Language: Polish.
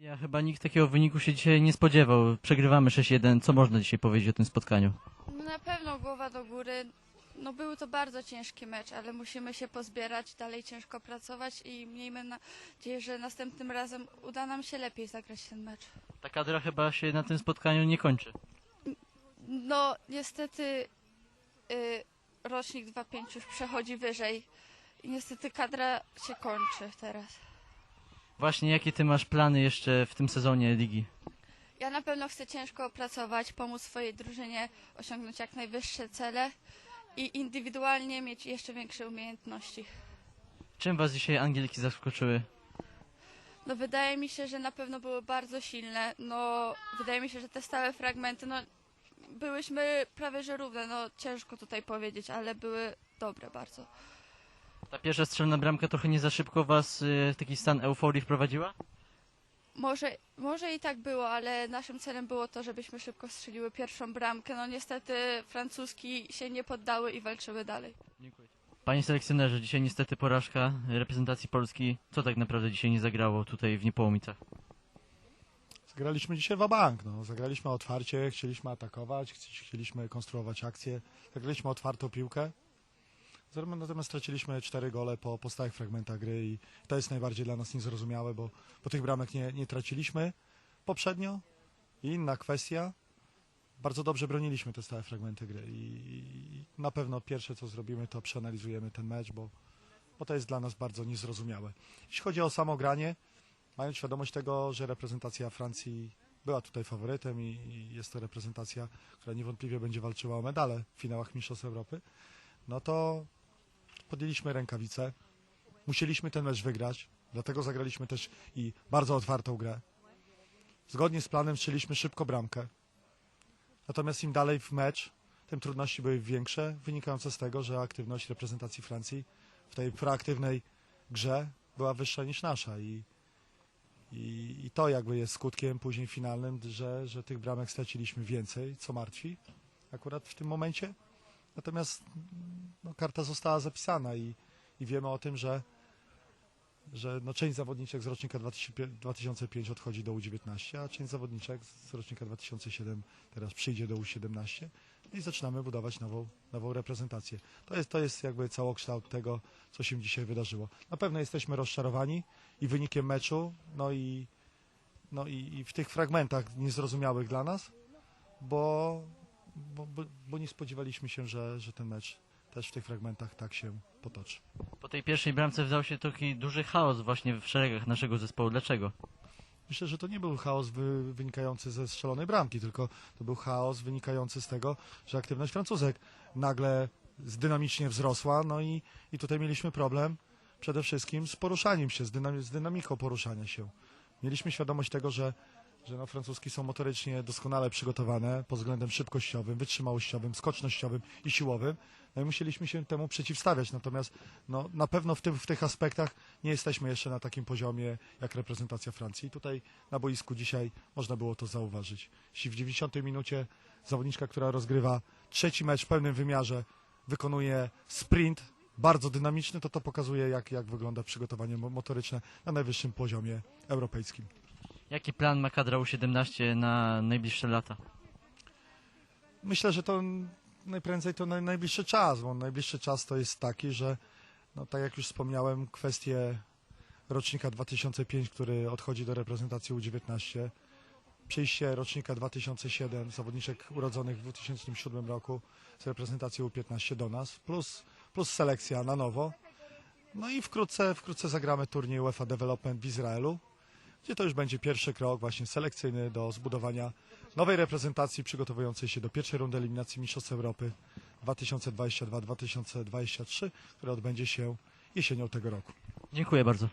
Ja chyba nikt takiego wyniku się dzisiaj nie spodziewał. Przegrywamy 6-1. Co można dzisiaj powiedzieć o tym spotkaniu? No Na pewno głowa do góry. No był to bardzo ciężki mecz, ale musimy się pozbierać, dalej ciężko pracować i miejmy nadzieję, że następnym razem uda nam się lepiej zagrać ten mecz. Ta kadra chyba się na tym spotkaniu nie kończy. No niestety y, rocznik 2.5 już przechodzi wyżej i niestety kadra się kończy teraz. Właśnie jakie ty masz plany jeszcze w tym sezonie ligi? Ja na pewno chcę ciężko pracować, pomóc swojej drużynie osiągnąć jak najwyższe cele i indywidualnie mieć jeszcze większe umiejętności. Czym was dzisiaj Angielki zaskoczyły? No wydaje mi się, że na pewno były bardzo silne. No wydaje mi się, że te stałe fragmenty, no byłyśmy prawie że równe, no ciężko tutaj powiedzieć, ale były dobre bardzo. Ta pierwsza strzelna bramka trochę nie za szybko was y, w taki stan euforii wprowadziła? Może, może i tak było, ale naszym celem było to, żebyśmy szybko strzeliły pierwszą bramkę. No niestety francuski się nie poddały i walczyły dalej. Dziękuję. Panie selekcjonerze, dzisiaj niestety porażka reprezentacji Polski. Co tak naprawdę dzisiaj nie zagrało tutaj w Niepołomicach? Zagraliśmy dzisiaj wabank, no. Zagraliśmy otwarcie, chcieliśmy atakować, chci- chcieliśmy konstruować akcje. Zagraliśmy otwartą piłkę. Natomiast straciliśmy cztery gole po, po stałych fragmentach gry i to jest najbardziej dla nas niezrozumiałe, bo, bo tych bramek nie, nie traciliśmy poprzednio. I inna kwestia, bardzo dobrze broniliśmy te stałe fragmenty gry i, i na pewno pierwsze co zrobimy to przeanalizujemy ten mecz, bo, bo to jest dla nas bardzo niezrozumiałe. Jeśli chodzi o samo granie, mając świadomość tego, że reprezentacja Francji była tutaj faworytem i, i jest to reprezentacja, która niewątpliwie będzie walczyła o medale w finałach Mistrzostw Europy, no to podjęliśmy rękawice. Musieliśmy ten mecz wygrać, dlatego zagraliśmy też i bardzo otwartą grę. Zgodnie z planem strzeliśmy szybko bramkę. Natomiast im dalej w mecz, tym trudności były większe, wynikające z tego, że aktywność reprezentacji Francji w tej proaktywnej grze była wyższa niż nasza i i, I to jakby jest skutkiem później finalnym, że, że tych bramek straciliśmy więcej, co martwi akurat w tym momencie. Natomiast no, karta została zapisana i, i wiemy o tym, że, że no, część zawodniczek z rocznika 2005 2005 odchodzi do U19, a część zawodniczek z rocznika 2007 teraz przyjdzie do U17 i zaczynamy budować nową, nową reprezentację. To jest, to jest jakby całokształt tego, co się dzisiaj wydarzyło. Na pewno jesteśmy rozczarowani i wynikiem meczu, no i, no i, i w tych fragmentach niezrozumiałych dla nas, bo, bo, bo, bo nie spodziewaliśmy się, że, że ten mecz też w tych fragmentach tak się potoczy. Po tej pierwszej bramce wdał się taki duży chaos właśnie w szeregach naszego zespołu. Dlaczego? Myślę, że to nie był chaos wy, wynikający ze strzelonej bramki, tylko to był chaos wynikający z tego, że aktywność Francuzek nagle dynamicznie wzrosła, no i, i tutaj mieliśmy problem przede wszystkim z poruszaniem się, z, dynami, z dynamiką poruszania się. Mieliśmy świadomość tego, że, że no, francuski są motorycznie doskonale przygotowane pod względem szybkościowym, wytrzymałościowym, skocznościowym i siłowym, no i musieliśmy się temu przeciwstawiać, natomiast no, na pewno w, tym, w tych aspektach nie jesteśmy jeszcze na takim poziomie jak reprezentacja Francji. Tutaj na boisku dzisiaj można było to zauważyć. Jeśli w 90 minucie zawodniczka, która rozgrywa trzeci mecz w pełnym wymiarze, wykonuje sprint bardzo dynamiczny, to to pokazuje, jak, jak wygląda przygotowanie mo- motoryczne na najwyższym poziomie europejskim. Jaki plan ma kadra U17 na najbliższe lata? Myślę, że to najprędzej to naj, najbliższy czas, bo najbliższy czas to jest taki, że no, tak jak już wspomniałem, kwestie rocznika 2005, który odchodzi do reprezentacji U19, przyjście rocznika 2007, zawodniczek urodzonych w 2007 roku z reprezentacji U15 do nas, plus, plus selekcja na nowo. No i wkrótce, wkrótce zagramy turniej UEFA Development w Izraelu, gdzie to już będzie pierwszy krok właśnie selekcyjny do zbudowania nowej reprezentacji przygotowującej się do pierwszej rundy eliminacji Mistrzostw Europy 2022-2023, która odbędzie się jesienią tego roku. Dziękuję bardzo.